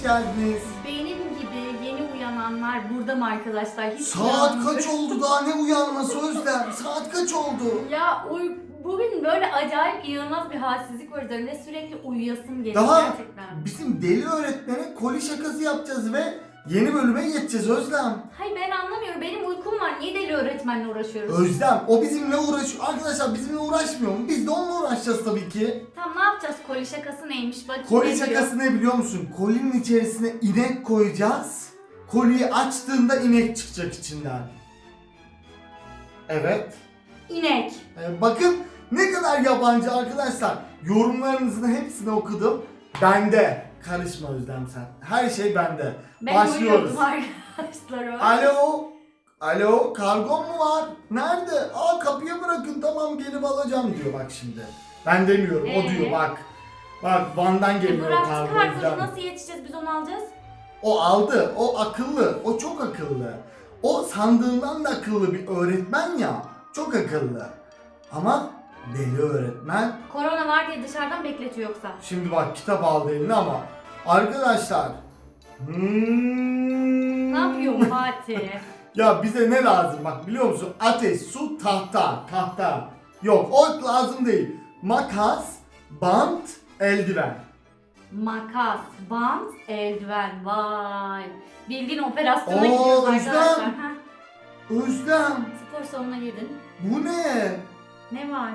hoş geldiniz. Benim gibi yeni uyananlar burada mı arkadaşlar? Hiç Saat uyanmıyor. kaç oldu daha ne uyanması Özlem? Saat kaç oldu? Ya uy bugün böyle acayip inanılmaz bir halsizlik var üzerinde sürekli uyuyasım geliyor Daha gerçekten. bizim deli öğretmene koli şakası yapacağız ve yeni bölüme geçeceğiz Özlem. Hayır ben anlamıyorum. Benim uykum var. Niye deli öğretmenle uğraşıyoruz? Özlem o bizimle uğraşıyor. Arkadaşlar bizimle uğraşmıyor mu? Biz de onunla uğraşacağız tabii ki. Tamam yapacağız? Koli şakası neymiş? Bakayım Koli ne diyor? şakası ne biliyor musun? Kolinin içerisine inek koyacağız. Koliyi açtığında inek çıkacak içinden. Evet. İnek. Ee, bakın ne kadar yabancı arkadaşlar. Yorumlarınızın hepsini okudum. Bende. Karışma Özlem sen. Her şey bende. Ben Başlıyoruz. uyuyordum arkadaşlar. Alo. Alo kargon mu var? Nerede? Aa kapıya bırakın tamam gelip alacağım diyor bak şimdi. Ben demiyorum o Ee? diyor bak. Bak Van'dan E, geliyor Bıraktık kargo kargoyu Özlem. nasıl yetişeceğiz biz onu alacağız? O aldı. O akıllı. O çok akıllı. O sandığından da akıllı bir öğretmen ya. Çok akıllı. Ama deli öğretmen. Korona var diye dışarıdan bekletiyor yoksa. Şimdi bak kitap aldı eline ama arkadaşlar. Hmm. Ne yapıyor Fatih? Ya bize ne lazım bak biliyor musun? Ateş, su, tahta. Tahta. Yok o lazım değil. Makas, bant, eldiven. Makas, bant, eldiven. Vay. Bildiğin operasyona Oo, gidiyoruz Özlem. arkadaşlar. Ha? Özlem Spor salonuna girdin. bu ne? Ne var?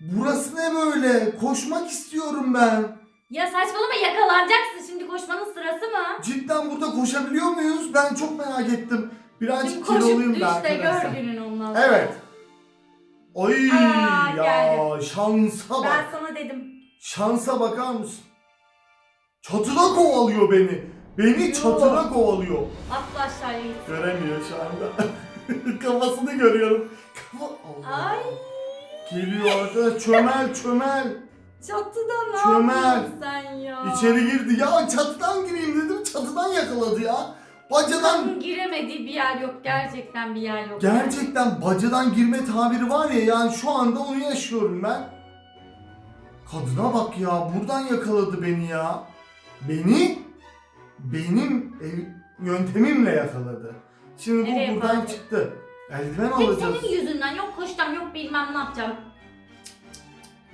Burası ne böyle? Koşmak istiyorum ben. Ya saçmalama yakalanacaksın. Şimdi koşmanın sırası mı? Cidden burada koşabiliyor muyuz? Ben çok merak ettim. Şimdi Birazcık koşup kiloluyum düş da de gör arkadaşlar. günün ondan sonra. Evet. Oy Aa, ya geldi. şansa bak. Ben sana dedim. Şansa bakar mısın? Çatıda kovalıyor beni. Beni Yoo. çatıda kovalıyor. Atla aşağıya git. Göremiyor şu anda. Kafasını görüyorum. Kafa... Allah. Ay Geliyor arkadaş. Çömel çömel. çatıda ne Çömel. yapıyorsun sen ya? İçeri girdi. Ya çatıdan gireyim dedim. Çatıdan yakaladı ya. Bacadan Kadın giremediği bir yer yok. Gerçekten bir yer yok. Gerçekten bacadan girme tabiri var ya yani şu anda onu yaşıyorum ben. Kadına bak ya buradan yakaladı beni ya. Beni benim ev- yöntemimle yakaladı. Şimdi bu Nereye buradan Fatih? çıktı. Eldiven Hep alacağız. senin yüzünden. Yok koşacağım yok bilmem ne yapacağım.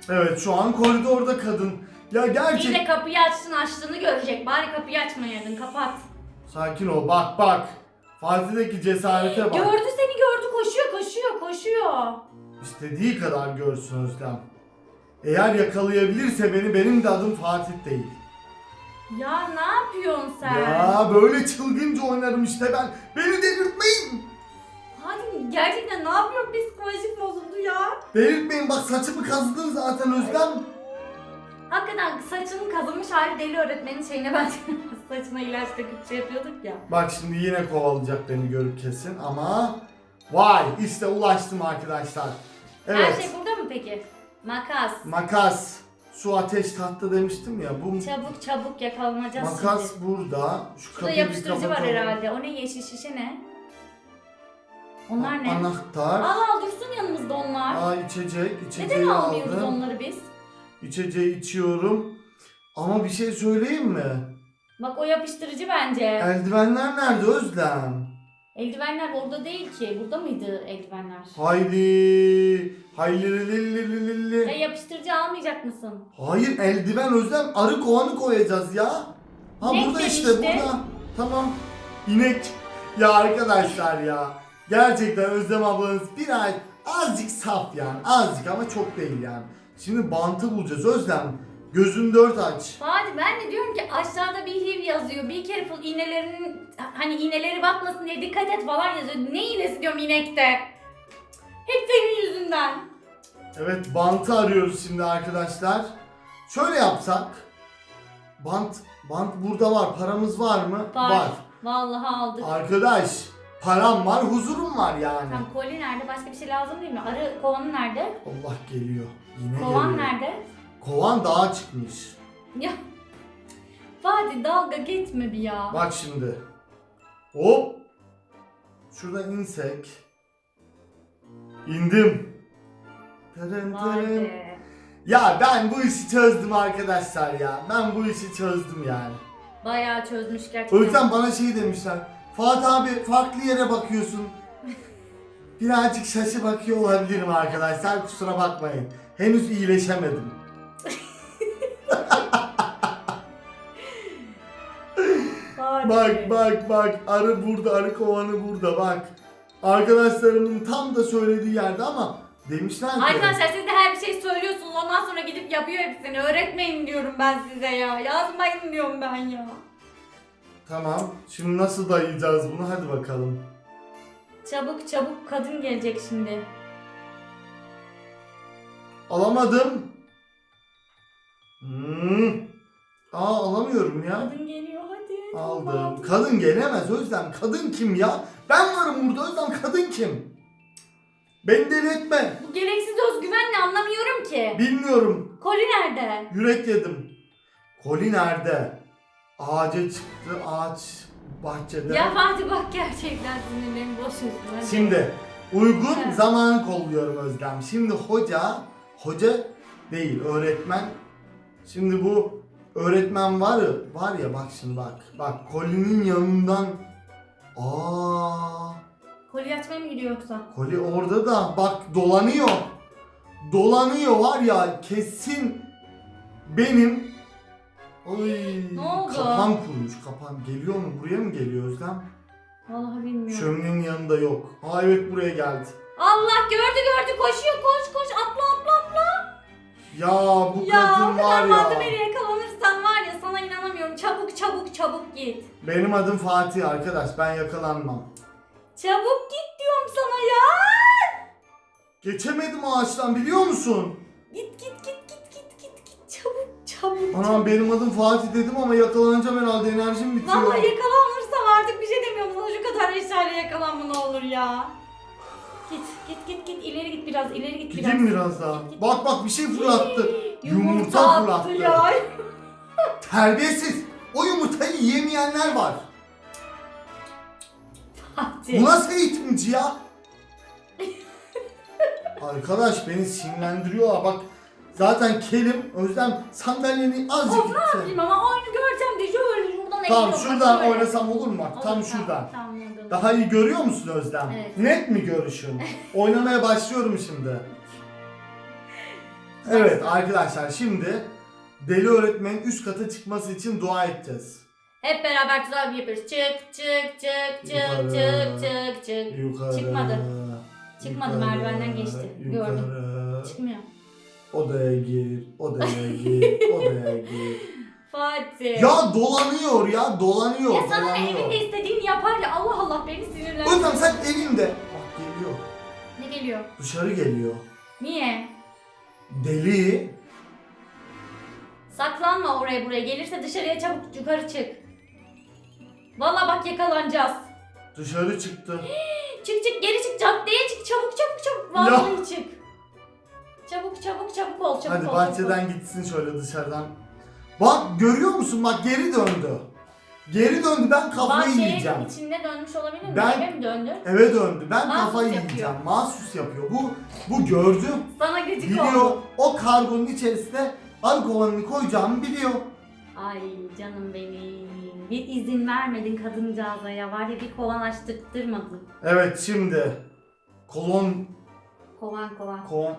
Evet şu an koridorda kadın. Ya Bir gerçek. de kapıyı açsın açtığını görecek. Bari kapıyı açmayaydın kapat. Sakin ol bak bak. Fatih'teki cesarete bak. Gördü seni gördü koşuyor koşuyor koşuyor. İstediği kadar görsün Özlem. Eğer yakalayabilirse beni benim de adım Fatih değil. Ya ne yapıyorsun sen? Ya böyle çılgınca oynarım işte ben. Beni delirtmeyin. Hadi gerçekten ne yapıyorsun psikolojik bozuldu ya. Delirtmeyin bak saçımı kazıdın zaten Özlem. Hakikaten saçının kazınmış hali deli öğretmenin şeyine ben saçına ilaç döküp şey yapıyorduk ya. Bak şimdi yine kovalayacak beni görüp kesin ama vay işte ulaştım arkadaşlar. Evet. Her şey burada mı peki? Makas. Makas. Su ateş tahta demiştim ya. Bu Çabuk çabuk yakalanacağız makas şimdi. burada. Şu Şurada kapıyı bir yapıştırıcı var kapatalım. herhalde. O ne yeşil şişe ne? Onlar ne? Anahtar. Al al dursun yanımızda onlar. Aa içecek. Neden İçeceği almıyoruz aldım. onları biz? İçeceği içiyorum. Ama bir şey söyleyeyim mi? Bak o yapıştırıcı bence. Eldivenler nerede Özlem? Eldivenler orada değil ki. Burada mıydı eldivenler? Haydi. Hayli li li li li li. Ya yapıştırıcı almayacak mısın? Hayır eldiven Özlem arı kovanı koyacağız ya. Ha İnek burada işte demişti. burada. Tamam. İnek. Ya arkadaşlar ya. Gerçekten Özlem ablanız bir ay azıcık saf yani. Azıcık ama çok değil yani. Şimdi bantı bulacağız Özlem. Gözün dört aç. Fatih ben de diyorum ki aşağıda bir HIV yazıyor. Be careful iğnelerinin hani iğneleri batmasın diye dikkat et falan yazıyor. Ne iğnesi diyorum inekte. Hep senin yüzünden. Evet bantı arıyoruz şimdi arkadaşlar. Şöyle yapsak. Bant bant burada var. Paramız var mı? Var. Vallahi aldık. Arkadaş param var, huzurum var yani. Tamam koli nerede? Başka bir şey lazım değil mi? Arı kovanı nerede? Allah geliyor. Yine Kovan geliyor. nerede? Kovan dağa çıkmış. Ya Fatih dalga geçme bir ya. Bak şimdi. Hop. Şuradan insek. İndim. Tırın Vay tırın. be. Ya ben bu işi çözdüm arkadaşlar ya. Ben bu işi çözdüm yani. Bayağı çözmüş gerçekten. O yüzden bana şey demişler. Fatih abi farklı yere bakıyorsun. Birazcık şaşı bakıyor olabilirim arkadaşlar. Kusura bakmayın. Henüz iyileşemedim. Bak bak bak arı burada arı kovanı burada bak. Arkadaşlarımın tam da söylediği yerde ama demişler ki. Arkadaşlar siz de her bir şey söylüyorsunuz ondan sonra gidip yapıyor hepsini. Öğretmeyin diyorum ben size ya. Yazmayın diyorum ben ya. Tamam şimdi nasıl dayayacağız bunu hadi bakalım. Çabuk çabuk kadın gelecek şimdi. Alamadım. Hmm. Aa alamıyorum ya. Kadın geliyor. Aldım. Kadın gelemez Özlem. Kadın kim ya? Ben varım burada Özlem. Kadın kim? Beni deli etme. Bu gereksiz özgüvenle anlamıyorum ki. Bilmiyorum. Koli nerede? Yürek yedim. Koli nerede? Ağaca çıktı. Ağaç bahçede. Ya Fatih bak gerçekten sinirlerimi boşuyorsun. hadi. Şimdi uygun Evet. zaman kolluyorum Özlem. Şimdi hoca, hoca değil öğretmen. Şimdi bu öğretmen var ya, var ya bak şimdi bak. Bak kolinin yanından Aa, Koli açmaya mı gidiyor yoksa? koli orada da bak dolanıyor. Dolanıyor var ya kesin benim Oy, Ne oldu? kapan kurmuş kapan. Geliyor mu? Buraya mı geliyor Özlem? Vallahi bilmiyorum. Şöminenin yanında yok. Ha evet buraya geldi. Allah gördü gördü koşuyor koş koş atla atla atla. Ya bu Ya o kadın var kadar ya. malzemeyle Çabuk çabuk çabuk git. Benim adım Fatih arkadaş. Ben yakalanmam. Çabuk git diyorum sana ya. Geçemedim ağaçtan biliyor musun? Git git git git git git git çabuk çabuk. Anam benim adım Fatih dedim ama yakalanacağım herhalde enerjim bitiyor. Vallahi yakalanırsam artık bir şey demiyorum sana şu kadar eşyayla yakalanma ne olur ya. Git git git git ileri git biraz ileri git biraz. Gideyim biraz daha. Git, git. Bak bak bir şey fırlattı. Yumurta, Yumurta attı fırlattı. ya. Terbiyesiz. O yumurtayı yiyemeyenler var. Fatih. Bu nasıl eğitimci ya? Arkadaş beni sinirlendiriyor. Bak zaten kelim Özlem sandalyeni azıcık Of ne itse. yapayım ama aynı göreceğim de şöyle şuradan Tamam şuradan Şöyle. oynasam olur mu? Olur, tam tamam, şuradan. Tamam, oldu. Daha iyi görüyor musun Özlem? Evet. Net mi görüşün? Oynamaya başlıyorum şimdi. Evet arkadaşlar şimdi deli öğretmenin üst kata çıkması için dua edeceğiz. Hep beraber tuzağı yapıyoruz. Çık çık çık çık Yukarı. çık çık çık. Yukarı. Çıkmadı. Çıkmadı, yukarı, merdivenden geçti. Yukarı. Gördüm. Çıkmıyor. Odaya gir, odaya gir, odaya gir. Fatih. Ya dolanıyor ya dolanıyor. Ya sana ne dolanıyor. evinde istediğini yapar ya Allah Allah beni sinirlendir. Özlem sen evinde. Bak geliyor. Ne geliyor? Dışarı geliyor. Niye? Deli. Saklanma oraya buraya. Gelirse dışarıya çabuk yukarı çık. Vallahi bak yakalanacağız. Dışarı çıktı. Çık çık geri çık caddeye çık çabuk çabuk çabuk. Vallahi çık. Çabuk çabuk çabuk ol çabuk Hadi ol. bahçeden gitsin şöyle dışarıdan. Bak görüyor musun bak geri döndü. Geri döndü ben kafayı yiyeceğim. Bahçenin içinde dönmüş olabilir mi? Ben- Eve mi döndü? Eve döndü ben Mahsus kafayı yapıyor. yiyeceğim. Mahsus yapıyor. Bu bu gördü. Sana gıcık Biliyor. oldu. O kargonun içerisine arı kovanını koyacağımı biliyor. Ay canım benim. Bir izin vermedin kadıncağıza ya. Var ya bir kovan açtırtmadın. Evet şimdi kolon Kovan kovan. kovan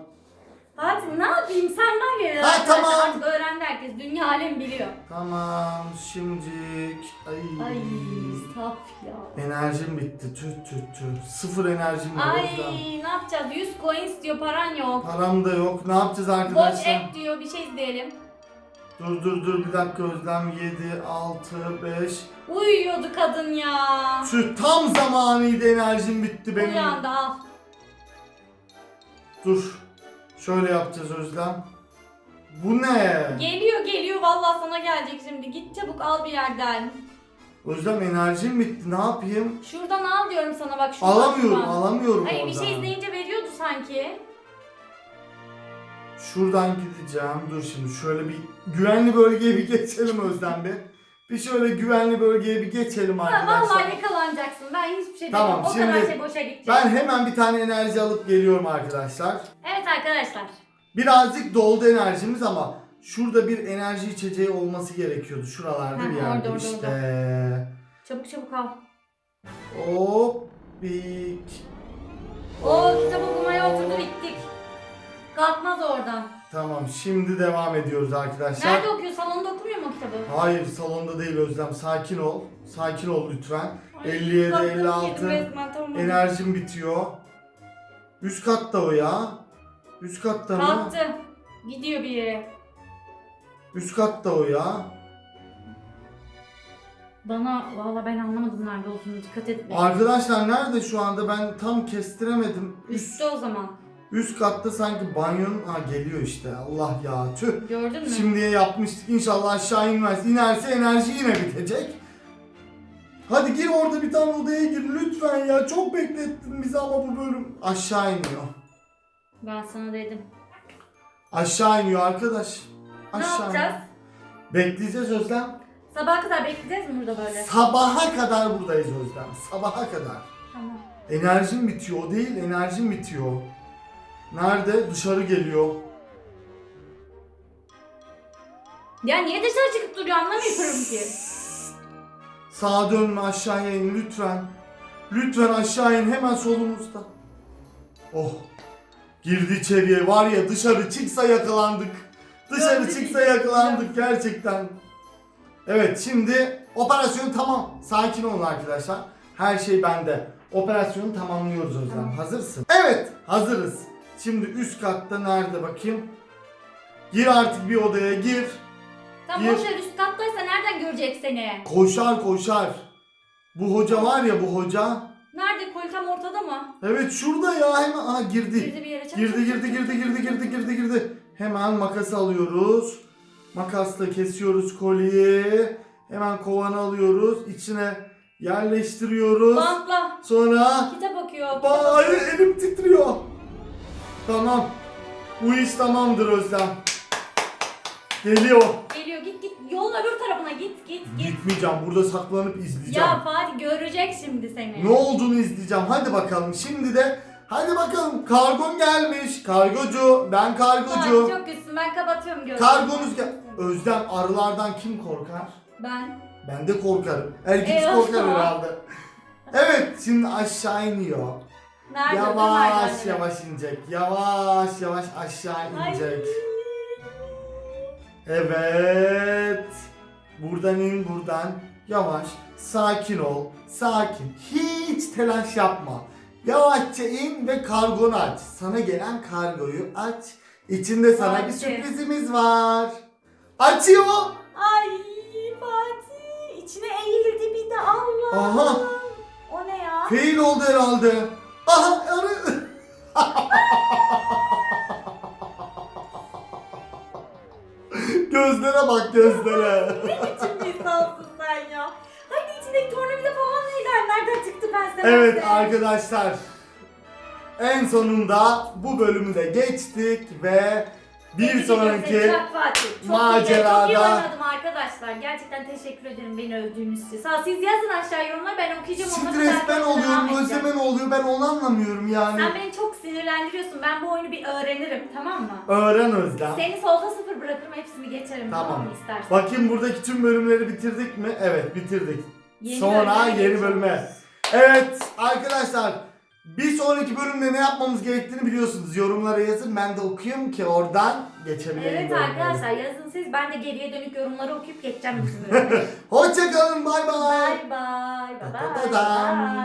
Fatih ne yapayım senden geliyor. Ha, arkadaşlar. tamam. Artık öğrendi herkes. Dünya alem biliyor. Tamam şimdilik ay, Ay saf ya. enerjim bitti tüh tüh tüh sıfır enerjim var Ay ne yapacağız? 100 coin istiyor paran yok. Param da yok ne yapacağız Watch arkadaşlar? app diyor bir şey izleyelim. Dur dur dur bir dakika Özlem 7 6 5 Uyuyordu kadın ya. Şu tam zamanıydı enerjim bitti benim. Uyandı al. Dur. Şöyle yapacağız Özlem. Bu ne? Geliyor geliyor vallahi sana gelecek şimdi. Git çabuk al bir yerden. Özlem enerjim bitti ne yapayım? Şuradan al diyorum sana bak şuradan. Alamıyorum şuradan. alamıyorum Hayır bir oradan. şey izleyince veriyordu sanki. Şuradan gideceğim. Dur şimdi şöyle bir güvenli bölgeye bir geçelim Özlem bir. Bir şöyle güvenli bölgeye bir geçelim Ha, arkadaşlar. vallahi yakalanacaksın. Ben hiçbir şey Tamam, demiyorum. O kadar şimdi şey boşa gidecek. Ben hemen bir tane enerji alıp geliyorum arkadaşlar. Evet arkadaşlar. Birazcık doldu enerjimiz ama Şurada bir enerji içeceği olması gerekiyordu. Şuralarda Ha, bir orada, yerde orada, işte. Çabuk çabuk al. Hop. Bik. O kitap okumaya oturdu bittik. Kalkmaz oradan. Tamam şimdi devam ediyoruz arkadaşlar. Nerede okuyor? Salonda okumuyor mu o kitabı? Hayır salonda değil Özlem. Sakin ol. Sakin ol lütfen. Ay, 57, kafayı yedim 56. resmen, tamam. Enerjim bitiyor. Üst katta o ya. Üst katta mı? Kalktı. Gidiyor bir yere. Üst katta o ya. Bana valla ben anlamadım nerede olduğunu dikkat et. Arkadaşlar nerede şu anda ben tam kestiremedim. Üst, Üstte o zaman. üst katta sanki banyonun ha geliyor işte. Allah ya tüh. Gördün mü? Şimdiye yapmıştık inşallah aşağı inmez. İnerse enerji yine bitecek. Hadi gir orada bir tane odaya gir lütfen ya. Çok beklettin bizi ama bu bölüm. Aşağı iniyor. Ben sana dedim. Aşağı iniyor arkadaş. Ne Aşağı yapacağız? Bekleyeceğiz Özlem. Sabaha kadar bekleyeceğiz mi burada böyle? Sabaha kadar buradayız Özlem. Sabaha kadar. Tamam. Enerjim bitiyor. O değil enerjim bitiyor. Nerede? Dışarı geliyor. Ya niye dışarı çıkıp duruyor anlamıyorum ki. Sağa dönme aşağıya in lütfen. Lütfen aşağı in hemen solumuzda. Oh. Girdi içeriye var ya dışarı çıksa yakalandık. Dışarı çıksa işte. yakalandık gerçekten. Evet şimdi operasyon tamam. Sakin olun arkadaşlar. Her şey bende. Operasyonu tamamlıyoruz Özlem. Tamam. Hazırsın. Evet hazırız. Şimdi üst katta nerede bakayım? Gir artık bir odaya gir. Tam Bir- boşver üst kattaysa nereden görecek seni? Koşar koşar. Bu hoca var ya bu hoca. Nerede koli tam ortada mı? Evet şurada ya hemen aha girdi. Girdi bir yere çak. Girdi girdi girdi girdi girdi girdi girdi. Hemen makası alıyoruz. Makasla kesiyoruz koliyi. Hemen kovanı alıyoruz. İçine yerleştiriyoruz. Bantla. Sonra Kitap okuyor. Ay elim titriyor. Tamam. Bu iş tamamdır Özlem. Geliyor. Geliyor git git. Yolun öbür tarafına git git git. Gitmeyeceğim. Burada saklanıp izleyeceğim. Ya Fatih görecek şimdi seni. Ne olduğunu izleyeceğim. Hadi bakalım. Şimdi de hadi bakalım. Kargon gelmiş. Kargocu. Ben kargocu. Fatih çok güçsün ben kapatıyorum gözümü. Kargonuz gel. Özlem arılardan kim korkar? Ben. Ben de korkarım. Herkes E, korkar herhalde. Evet şimdi aşağı iniyor. Nerede? Yavaş Nerede? yavaş inecek. Yavaş yavaş aşağı Ay. inecek. Evet. Buradan in buradan. Yavaş. Sakin ol. Sakin. Hiç telaş yapma. Yavaşça in ve kargonu aç. Sana gelen kargoyu aç. İçinde sana bir Fatih. sürprizimiz var. Açıyor. Ay Fatih içine eğildi bir de Allah. Aha. O ne ya? Fail oldu herhalde. Aha arı. gözlere bak gözlere. ne biçim bir insansın sen ya? Hani içindeki tornavida falan neydi? Nereden çıktı ben sana? Evet arkadaşlar. En sonunda bu bölümü de geçtik ve bir sonraki macerada- çok iyi oynadım arkadaşlar. Gerçekten teşekkür ederim beni övdüğünüz için. Sağ ol. Siz yazın aşağı yorumlara ben okuyacağım onları. stres zaten ben devam oluyorum, edeceğim. özleme ne oluyor ben onu anlamıyorum yani. Sen beni çok sinirlendiriyorsun. Ben bu oyunu bir öğrenirim tamam mı? Öğren Özlem. Seni solda sıfır bırakırım hepsini geçerim tamam, Tamam. mı istersen. Bakayım buradaki tüm bölümleri bitirdik mi? Evet bitirdik. Yeni Sonra bölüme yeni bölüme. Evet arkadaşlar bir sonraki bölümde ne yapmamız gerektiğini biliyorsunuz. Yorumlara yazın ben de okuyayım ki oradan geçebileyim. Evet bölümleri. arkadaşlar yazın siz. Ben de geriye dönük yorumları okuyup geçeceğim bölümleri. Hoşçakalın bay bay. Bye bye. Bye dam. bye.